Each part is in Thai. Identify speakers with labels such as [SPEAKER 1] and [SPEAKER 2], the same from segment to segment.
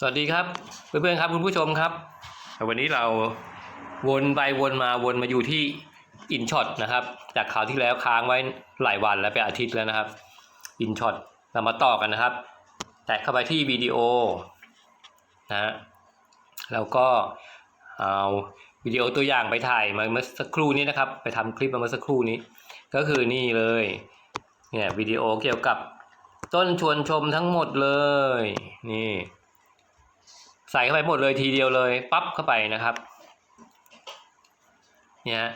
[SPEAKER 1] สวัสดีครับเพื่อนๆครับคุณผู้ชมครับ วันนี้เราวนไปวนมาวนมาอยู่ที่อินช็อตนะครับ จากข่าวที่แล้วค้างไว้หลายวันแล้วเป็นอาทิตย์แล้วนะครับอินช็อตเรามาต่อกันนะครับ แตะเข้าไปที่วิดีโอนะฮะแล้วก็เอาวิดีโอตัวอย่างไปถ่ายมาเมื่อสักครู่นี้นะครับ ไปทำคลิปมาเมื่อสักครู่นี้ ก็คือนี่เลยเนี่ยวิดีโอเกี่ยวกับต้นชวนชมทั้งหมดเลยนี่ ใส่เข้าไปหมดเลยทีเดียวเลยปั๊บเข้าไปนะครับเนี่ย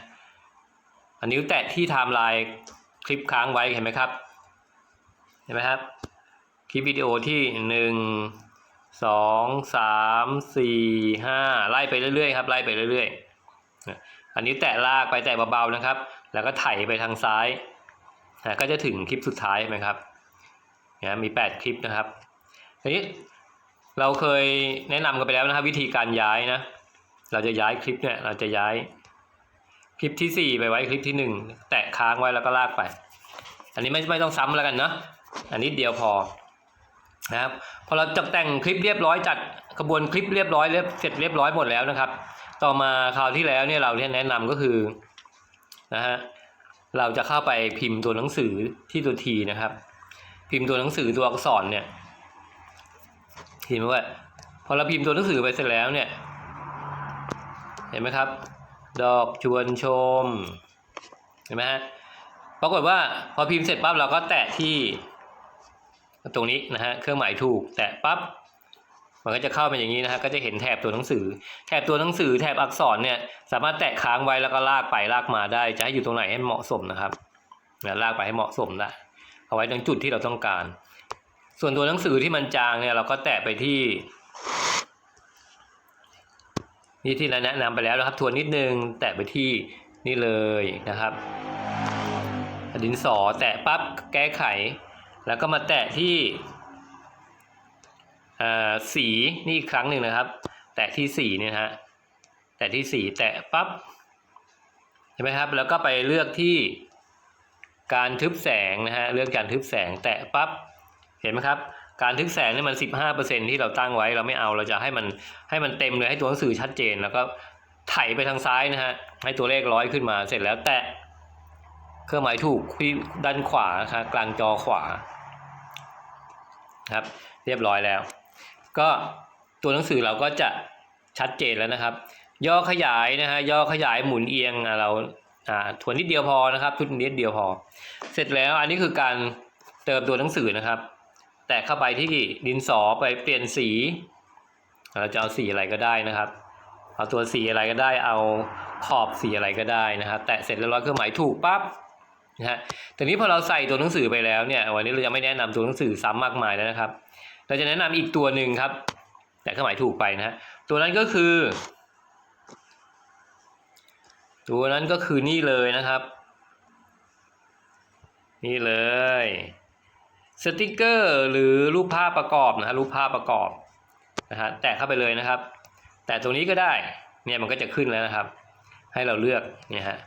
[SPEAKER 1] อันนิ้วแตะที่ไทม์ไลน์คลิปค้างไว้เห็นไหมครับ เห็นไหมครับ คลิปวิดีโอที่หนึ่งสองสามสี่ห้าไล่ไปเรื่อยๆครับไล่ไปเรื่อยๆอันนี้แตะลากไปแตะเบาๆนะครับ แล้วก็ไถไปทางซ้ายก็จะถึงคลิปสุดท้ายเห็นไหมครับเนี่ยมีแปดคลิปนะครับทีนี้ เราเคยแนะนำกันไปแล้วนะครับวิธีการย้ายนะ เราจะย้ายคลิปเนี่ยเราจะย้ายคลิปที่สี่ไปไว้คลิปที่หนึ่งแตะค้างไว้แล้วก็ลากไป อันนี้ไม่ไม่ต้องซ้ำแล้วกันเนาะอันนี้เดียวพอนะครับพอเราจัดแต่งคลิปเรียบร้อยจัดกระบวนคลิปเรียบร้อยเรียบเสร็จเรียบร้อยหมดแล้วนะครับ ต่อมาคราวที่แล้วเนี่ยเราแนะนำก็คือนะฮะเราจะเข้าไปพิมพ์ตัวหนังสือที่ตัวทีนะครับ พิมพ์ตัวหนังสือตัวอักษรเนี่ย พิมพ์ว่า พอเราพิมพ์ตัวหนังสือไปเสร็จแล้วเนี่ย เห็นไหมครับ ดอกชวนชม เห็นไหมฮะปรากฏว่าพอพิมพ์เสร็จปั๊บเราก็แตะที่ ตรงนี้นะฮะเครื่องหมายถูก แตะปั๊บมันก็จะเข้าเป็นอย่างนี้นะฮะก็จะเห็นแถบตัวหนังสือ แถบตัวหนังสือแถบอักษรเนี่ย สามารถแตะค้างไว้แล้วก็ลากไปลากมาได้ จะให้อยู่ตรงไหนให้เหมาะสมนะครับนะลากไปให้เหมาะสมได้เอาไว้ตรงจุดที่เราต้องการ ส่วนตัวหนังสือที่มันจางเนี่ยเราก็แตะไปที่ นี่ที่เราแนะนำไปแล้วนะครับทวนนิดนึง แตะไปที่นี่เลยนะครับดินสอแตะปั๊บแก้ไข แล้วก็มาแตะที่สีนี่อีกครั้งหนึ่งนะครับ แตะที่สีเนี่ยฮะแตะที่สีแตะปั๊บเห็นไหมครับ แล้วก็ไปเลือกที่การทึบแสงนะฮะเลือกการทึบแสงแตะปั๊บ เห็นไหมครับ การทึกแสงนี่มัน 15%ที่เราตั้งไว้เราไม่เอาเราจะให้มันให้มันเต็มเลยให้ตัวหนังสือชัดเจนแล้วก็ไถไปทางซ้ายนะฮะให้ตัวเลขร้อยขึ้นมาเสร็จแล้วแตะเครื่องหมายถูกที่ด้านขวาครับกลางจอขวาครับ เรียบร้อยแล้ว ก็ตัวหนังสือเราก็จะชัดเจนแล้วนะครับ ย่อขยายนะฮะย่อขยายหมุนเอียงเราอ่าทวนนิดเดียวพอนะครับทุนนิดเดียวพอ เสร็จแล้วอันนี้คือการเติมตัวหนังสือนะครับ แตะเข้าไปที่ดินสอไปเปลี่ยนสี เราจะเอาสีอะไรก็ได้นะครับ เอาตัวสีอะไรก็ได้ เอาขอบสีอะไรก็ได้นะครับ แตะเสร็จแล้วร้อยเครื่องหมายถูกปั๊บนะฮะแต่นี้พอเราใส่ตัวหนังสือไปแล้วเนี่ย วันนี้เราจะไม่แนะนำตัวหนังสือซ้ำมากมายแล้วนะครับ เราจะแนะนำอีกตัวหนึ่งครับ แต่เครื่องหมายถูกไปนะฮะ ตัวนั้นก็คือ ตัวนั้นก็คือนี่เลยนะครับ นี่เลย สติกเกอร์หรือรูปภาพประกอบนะฮะรูปภาพประกอบนะฮะแตะเข้าไปเลยนะครับ แต่ตรงนี้ก็ได้เนี่ยมันก็จะขึ้นแล้วนะครับ ให้เราเลือกเนี่ยฮะ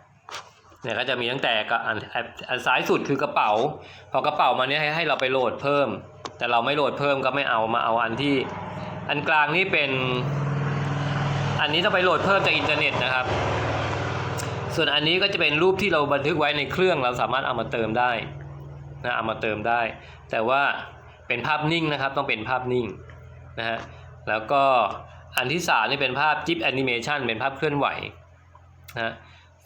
[SPEAKER 1] เนี่ยก็จะมีตั้งแต่กับอันอันอันซ้ายสุดคือกระเป๋า พอกระเป๋ามาเนี่ยให้ให้เราไปโหลดเพิ่ม แต่เราไม่โหลดเพิ่มก็ไม่เอามาเอาอันที่ อันกลางนี่เป็น อันนี้ต้องไปโหลดเพิ่มจากอินเทอร์เน็ตนะครับ ส่วนอันนี้ก็จะเป็นรูปที่เราบันทึกไว้ในเครื่องเราสามารถเอามาเติมได้ นะเอามาเติมได้ แต่ว่าเป็นภาพนิ่งนะครับต้องเป็นภาพนิ่งนะฮะแล้วก็อันที่สามนี่เป็นภาพจิ๊บแอนิเมชันเป็นภาพเคลื่อนไหวนะ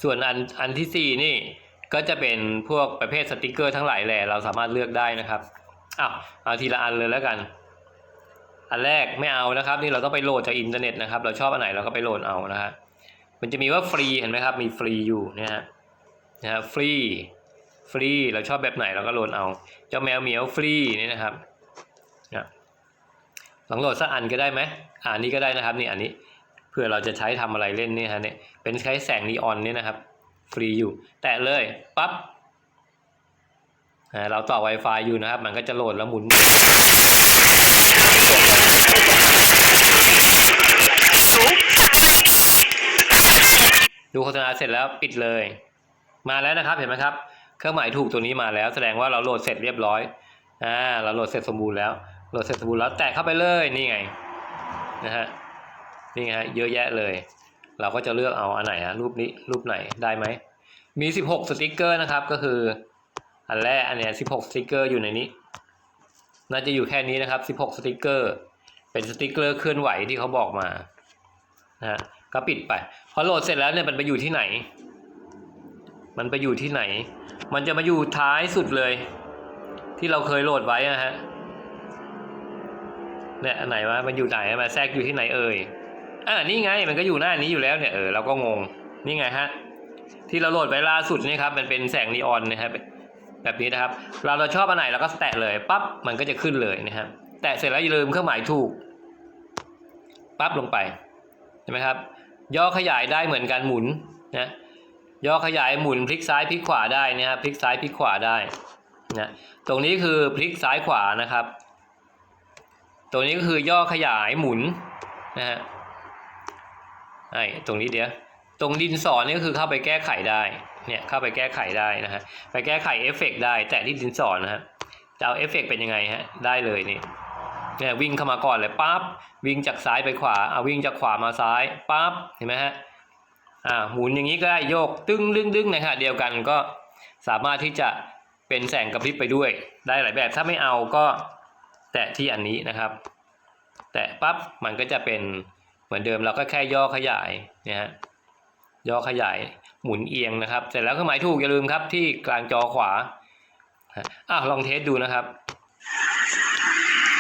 [SPEAKER 1] ส่วนอันอันที่สี่นี่ก็จะเป็นพวกประเภทสติกเกอร์ทั้งหลายแหล่เราสามารถเลือกได้นะครับอ้าวเอาทีละอันเลยแล้วกัน อันแรกไม่เอานะครับ นี่เราต้องไปโหลดจากอินเทอร์เน็ตนะครับ เราชอบอันไหนเราก็ไปโหลดเอานะฮะมันจะมีว่าฟรีเห็นไหมครับ มีฟรีอยู่นะฮะนะฮะฟรี ฟรีเราชอบแบบไหนเราก็โหลดเอา เจ้าแมวเหมียวฟรีนี่นะครับนะลองโหลดสักอันก็ได้ไหมอ่านี้ก็ได้นะครับนี่อันนี้เพื่อเราจะใช้ทำอะไรเล่นนี่ฮะเนี่ยเป็นใช้แสงนีออนนี่นะครับ ฟรีอยู่ แตะเลยปั๊บเราต่อ Wi-Fi อยู่นะครับ มันก็จะโหลดแล้วหมุนดูโฆษณาเสร็จแล้วปิดเลย มาแล้วนะครับเห็นไหมครับ เครื่องหมายถูกตัวนี้มาแล้ว แสดงว่าเราโหลดเสร็จเรียบร้อยอ่าเราโหลดเสร็จสมบูรณ์แล้วโหลดเสร็จสมบูรณ์แล้วแตะเข้าไปเลยนี่ไงนะฮะนี่ไงฮะเยอะแยะเลย เราก็จะเลือกเอาอันไหนฮะรูปนี้รูปไหนได้ไหมมี 16 สติกเกอร์นะครับก็คืออันแรกอันเนี้ย16 สติกเกอร์อยู่ในนี้ น่าจะอยู่แค่นี้นะครับ 16 สติกเกอร์ เป็นสติกเกอร์เคลื่อนไหวที่เขาบอกมานะฮะก็ปิดไปพอโหลดเสร็จแล้วเนี่ยมันไปอยู่ที่ไหน มันไปอยู่ที่ไหน มันจะมาอยู่ท้ายสุดเลย ที่เราเคยโหลดไว้นะฮะเนี่ยอันไหนวะมันอยู่ไหนมาแทรกอยู่ที่ไหนเอ่ยอ่านี่ไงมันก็อยู่หน้านี้อยู่แล้วเนี่ยเออเราก็งงนี่ไงฮะที่เราโหลดไว้ล่าสุดนี่ครับมันเป็นแสงนีออนนะครับแบบนี้นะครับ เราเราชอบอันไหนเราก็แตะเลยปั๊บมันก็จะขึ้นเลยนะครับแตะเสร็จแล้วอย่าลืมเครื่องหมายถูกปั๊บลงไปเห็นไหมครับ ย่อขยายได้เหมือนกันหมุนนะ ย่อขยายหมุนพลิกซ้ายพลิกขวาได้นะครับพลิกซ้ายพลิกขวาได้นะตรงนี้คือพลิกซ้ายขวานะครับ ตรงนี้ก็คือย่อขยายหมุนนะฮะไอ้ตรงนี้เดี๋ยวตรงดินสอนี่ก็คือเข้าไปแก้ไขได้เนี่ยเข้าไปแก้ไขได้นะฮะไปแก้ไขเอฟเฟกต์ได้แต่ที่ดินสอนะฮะจะเอาเอฟเฟกต์เป็นยังไงฮะได้เลยนี่เนี่ยวิ่งเข้ามาก่อนเลยปั๊บวิ่งจากซ้ายไปขวาเอาวิ่งจากขวามาซ้ายปั๊บเห็นไหมฮะ อ่าหมุนอย่างนี้ก็ได้โยกตึ้งดึงดึงนะฮะเดียวกันก็สามารถที่จะเป็นแสงกระพริบไปด้วย ได้หลายแบบถ้าไม่เอาก็แตะที่อันนี้นะครับ แตะปั๊บมันก็จะเป็นเหมือนเดิมเราก็แค่ย่อขยายเนี่ยฮะย่อขยายหมุนเอียงนะครับ เสร็จแล้วเครื่องหมายถูกอย่าลืมครับที่กลางจอขวาอะลองเทสดูนะครับ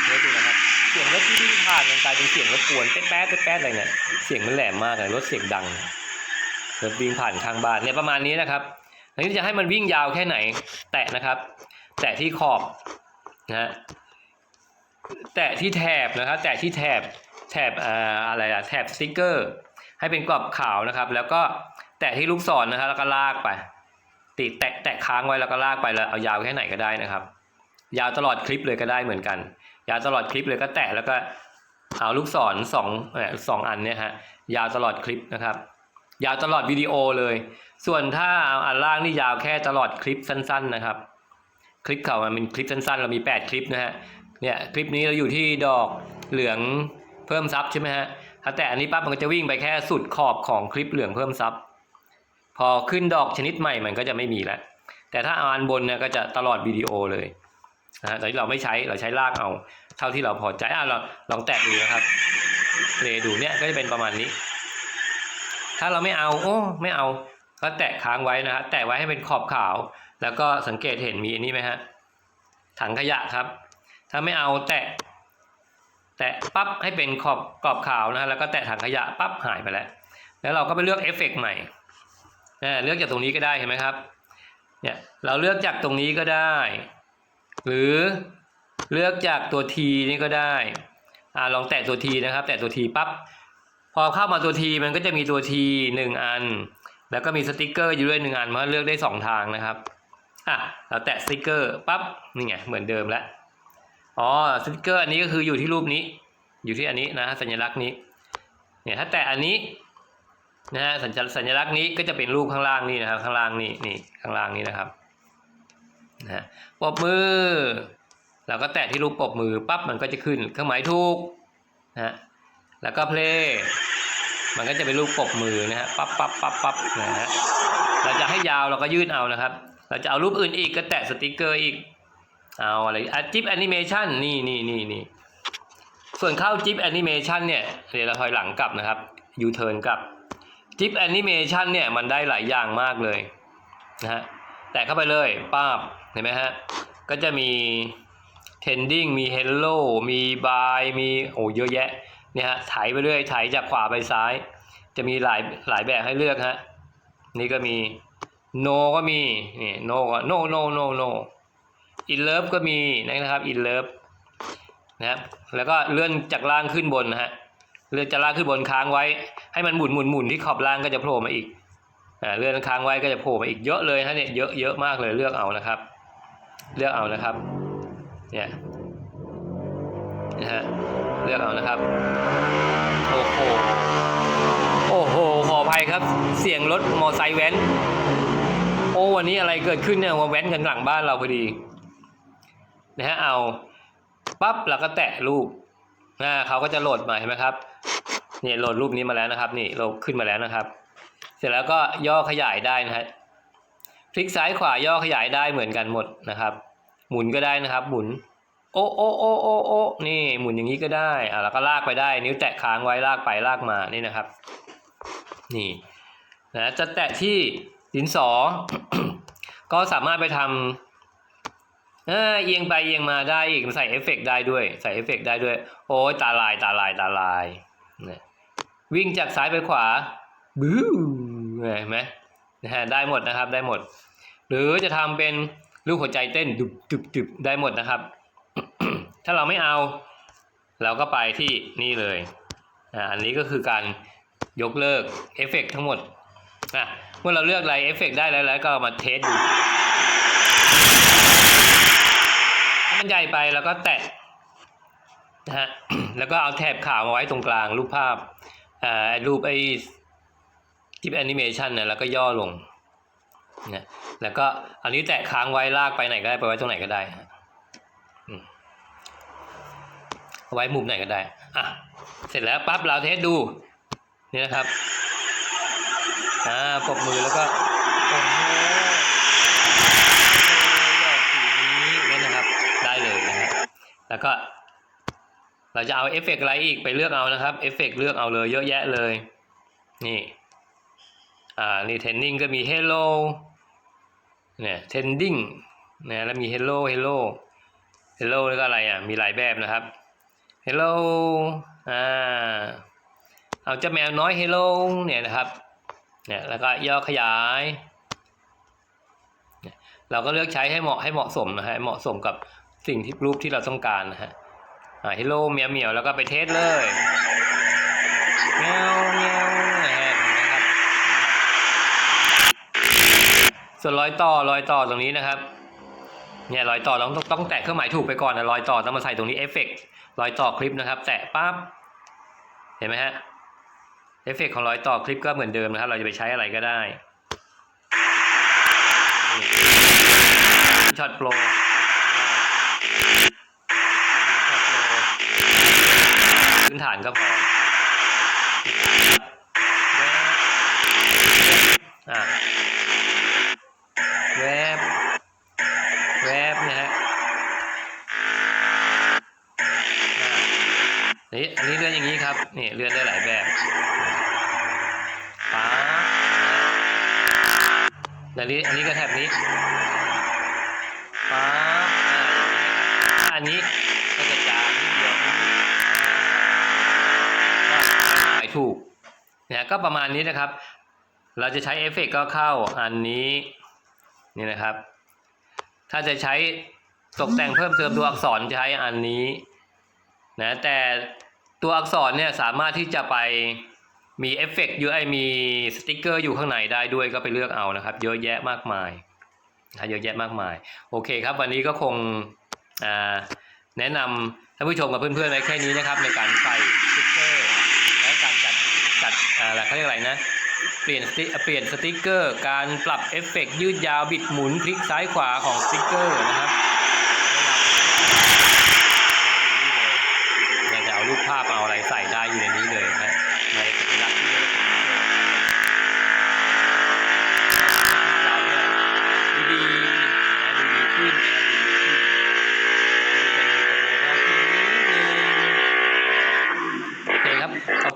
[SPEAKER 1] เทสดูนะครับ เสียงรถที่วิ่งผ่านมันกลายเป็นเสียงรบกวนแป๊ดแป๊ดแป๊ดอะไรเนี่ยเสียงมันแหลมมากเลยรถเสียงดัง รถวิ่งผ่านข้างบ้านเนี่ยประมาณนี้นะครับอันนี้จะให้มันวิ่งยาวแค่ไหน แตะนะครับ แตะที่ขอบนะฮะแตะที่แถบนะครับ แตะที่แถบแถบอ่าอะไรอะแถบสติกเกอร์ ให้เป็นกรอบขาวนะครับ แล้วก็แตะที่ลูกศรนะครับแล้วก็ลากไปติดแตะแตะค้างไว้แล้วก็ลากไปแล้วเอายาวแค่ไหนก็ได้นะครับ ยาวตลอดคลิปเลยก็ได้เหมือนกัน ยาวตลอดคลิปเลยก็แตะแล้วก็เอาลูกศรสองสองอันเนี่ยฮะยาวตลอดคลิปนะครับ ยาวตลอดวิดีโอเลย ส่วนถ้าเอาอันล่างนี่ยาวแค่ตลอดคลิปสั้น ๆ นะครับ คลิปเขามันเป็นคลิปสั้น ๆ เรามี 8 คลิปนะฮะเนี่ยคลิปนี้เราอยู่ที่ดอกเหลืองเพิ่มซับใช่ไหมฮะถ้าแต่อันนี้ปั๊บมันก็จะวิ่งไปแค่สุดขอบของคลิปเหลืองเพิ่มซับพอขึ้นดอกชนิดใหม่มันก็จะไม่มีแล้วแต่ถ้าเอาอันบนเนี่ยก็จะตลอดวิดีโอเลยนะฮะแต่ที่เราไม่ใช้เราใช้ลากเอา เท่าที่เราพอใจอะเราลองแตะดูนะครับเลดูเนี่ยก็จะเป็นประมาณนี้ ถ้าเราไม่เอาโอ้ไม่เอา ก็แตะค้างไว้นะฮะแตะไว้ให้เป็นขอบขาว แล้วก็สังเกตเห็นมีอันนี้ไหมฮะถังขยะครับ ถ้าไม่เอาแตะ แตะปั๊บให้เป็นขอบกรอบขาวนะฮะแล้วก็แตะถังขยะปั๊บหายไปแล้ว แล้วเราก็ไปเลือกเอฟเฟกต์ใหม่นะเลือกจากตรงนี้ก็ได้เห็นไหมครับเนี่ยเราเลือกจากตรงนี้ก็ได้ หรือเลือกจากตัวทีนี่ก็ได้อ่าลองแตะตัวทีนะครับ แตะตัวทีปั๊บ พอเข้ามาตัวทีมันก็จะมีตัวทีหนึ่งอัน แล้วก็มีสติกเกอร์อยู่ด้วยหนึ่งอันมันเลือกได้สองทางนะครับอะเราแตะสติกเกอร์ปั๊บนี่ไงเหมือนเดิมแล้วอ๋อสติกเกอร์อันนี้ก็คืออยู่ที่รูปนี้ อยู่ที่อันนี้นะสัญลักษณ์นี้เนี่ยถ้าแตะอันนี้นะฮะสัญสัญลักษณ์นี้ก็จะเป็นรูปข้างล่างนี่นะครับ ข้างล่างนี่นี่ข้างล่างนี้นะครับนะฮะปบมือเราก็แตะที่รูปปบมือปั๊บมันก็จะขึ้นเครื่องหมายถูกนะฮะ แล้วก็เพลย์มันก็จะเป็นรูปปรบมือนะฮะปั๊บปั๊บปั๊บปั๊บนะฮะเราจะให้ยาวเราก็ยืดเอานะครับ เราจะเอารูปอื่นอีกก็แตะสติกเกอร์อีกเอาอะไรอะจิ๊บแอนิเมชันนี่นี่นี่นี่ส่วนเข้าจิ๊บแอนิเมชันเนี่ยเดี๋ยวเราถอยหลังกลับนะครับยูเทิร์นกลับจิ๊บแอนิเมชันเนี่ยมันได้หลายอย่างมากเลยนะฮะแตะเข้าไปเลยป้าบเห็นไหมฮะก็จะมี tending มี hello มี by มีโอ้เยอะแยะ เนี่ยฮะไถไปเรื่อยไถจากขวาไปซ้าย จะมีหลายหลายแบบให้เลือกฮะนี่ก็มี no ก็มีนี่ no ก็ no no no no อินเลิฟก็มีนะครับอินเลิฟนะครับแล้วก็เลื่อนจากล่างขึ้นบนนะฮะเลื่อนจากล่างขึ้นบนค้างไว้ ให้มันหมุนหมุนหมุนที่ขอบล่างก็จะโผล่มาอีกอ่าเลื่อนค้างไว้ก็จะโผล่มาอีกเยอะเลยฮะเนี่ยเยอะเยอะมากเลยเลือกเอานะครับ เลือกเอานะครับเนี่ยนะฮะ เลือกเอานะครับ โอ้โห โอ้โห ขออภัยครับ เสียงรถมอไซค์แว้น โอ้วันนี้อะไรเกิดขึ้นเนี่ยมาแว้นกันหลังบ้านเราพอดีนะฮะเอาปั๊บเราก็แตะรูปอ่าเขาก็จะโหลดมาเห็นไหมครับเนี่ยโหลดรูปนี้มาแล้วนะครับ นี่โหลดขึ้นมาแล้วนะครับ เสร็จแล้วก็ย่อขยายได้นะฮะพลิกซ้ายขวาย่อขยายได้เหมือนกันหมดนะครับ หมุนก็ได้นะครับ หมุน โอ้โอ้โอ้โอ้โอ้นี่หมุนอย่างนี้ก็ได้อ่าแล้วก็ลากไปได้ นิ้วแตะค้างไว้ลากไปลากมานี่นะครับ นี่นะจะแตะที่ดินสอก็สามารถไปทำเออเอียงไปเอียงมาได้อีกใส่เอฟเฟกต์ได้ด้วย ใส่เอฟเฟกต์ได้ด้วย โอ้ยตาลายตาลายตาลายเนี่ยวิ่งจากซ้ายไปขวาบู๊เห็นไหมนะฮะได้หมดนะครับได้หมด หรือจะทำเป็นลูกหัวใจเต้นดุบดุบดุบได้หมดนะครับ ถ้าเราไม่เอา เราก็ไปที่นี่เลยอ่าอันนี้ก็คือการยกเลิกเอฟเฟกต์ทั้งหมดอะเมื่อเราเลือกอะไรเอฟเฟกต์ได้แล้วแล้วก็มาเทสดูถ้ามันใหญ่ไปแล้วก็แตะนะฮะแล้วก็เอาแถบขาวมาไว้ตรงกลางรูปภาพอ่ารูปไอ้จิบแอนิเมชันเนี่ยแล้วก็ย่อลงนี่ยแล้วก็อันนี้แตะค้างไว้ลากไปไหนก็ได้ไปไว้ตรงไหนก็ได้ ไว้มุมไหนก็ได้อะเสร็จแล้วปั๊บเราเทสดูนี่นะครับอ่าปรบมือแล้วก็โอ้โหหยอดสีนี้เนี่ยนะครับ ได้เลยนะครับแล้วก็เราจะเอาเอฟเฟกต์อะไรอีกไปเลือกเอานะครับเอฟเฟกต์เลือกเอาเลยเยอะแยะเลย นี่อ่านี่เทนนิ่งก็มี hello เนี่ยเทนดิ้งเนี่ยแล้วมี hello hello hello แล้วก็อะไรอะมีหลายแบบนะครับ hello อ่าเอาเจ้าแมวน้อย hello เนี่ยนะครับเนี่ยแล้วก็ย่อขยาย เราก็เลือกใช้ให้เหมาะให้เหมาะสมนะฮะเหมาะสมกับสิ่งที่รูปที่เราต้องการนะฮะอ่า hello เมียวเมียวแล้วก็ไปเทสเลยเมียวเมียวนะฮะเห็นไหมครับส่วนรอยต่อรอยต่อตรงนี้นะครับเนี่ยรอยต่อเราต้องต้องแตะเครื่องหมายถูกไปก่อนนะรอยต่อต้องมาใส่ตรงนี้เอฟเฟกต์ รอยต่อคลิปนะครับ แตะปั๊บเห็นไหมฮะเอฟเฟกต์ของรอยต่อคลิปก็เหมือนเดิมนะครับ เราจะไปใช้อะไรก็ได้ช็อตโปรพื้นฐานก็พออะ แวบแวบนะฮะอ่านี่อันนี้เลื่อนอย่างนี้ครับ นี่เลื่อนได้หลายแบบป๊าบ แล้วนี้อันนี้ก็แถบนี้ป๊าบอ่าอย่างนี้ครับอันนี้ก็จะจางนิดเดียวอ่าก็หมายถูกเนี่ยก็ประมาณนี้นะครับ เราจะใช้เอฟเฟกต์ก็เข้าอันนี้นี่นะครับ ถ้าจะใช้ตกแต่งเพิ่มเติมตัวอักษรจะใช้อันนี้นะแต่ตัวอักษรเนี่ยสามารถที่จะไป มีเอฟเฟกต์อยู่ไอมีสติกเกอร์อยู่ข้างในได้ด้วยก็ไปเลือกเอานะครับ เยอะแยะมากมายนะเยอะแยะมากมาย โอเคครับ วันนี้ก็คงแนะนำท่านผู้ชมกับเพื่อนๆไว้แค่นี้นะครับ ในการใส่สติกเกอร์และการจัดจัดอะไรเขาเรียกอะไรนะเปลี่ยนสติเปลี่ยนสติกเกอร์ การปรับเอฟเฟกต์ยืดยาวบิดหมุนพลิกซ้ายขวาของสติกเกอร์นะครับ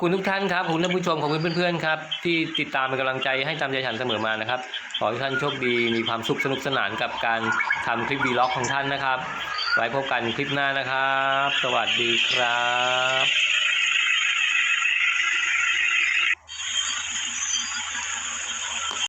[SPEAKER 1] คุณทุกท่านครับขอบคุณท่านผู้ชมขอบคุณเพื่อนๆครับที่ติดตามเป็นกำลังใจให้ตามใจฉันเสมอมานะครับขอให้ท่านโชคดีมีความสุขสนุกสนานกับการทำคลิปวีล็อกของท่านนะครับ ไว้พบกันคลิปหน้านะครับ สวัสดีครับ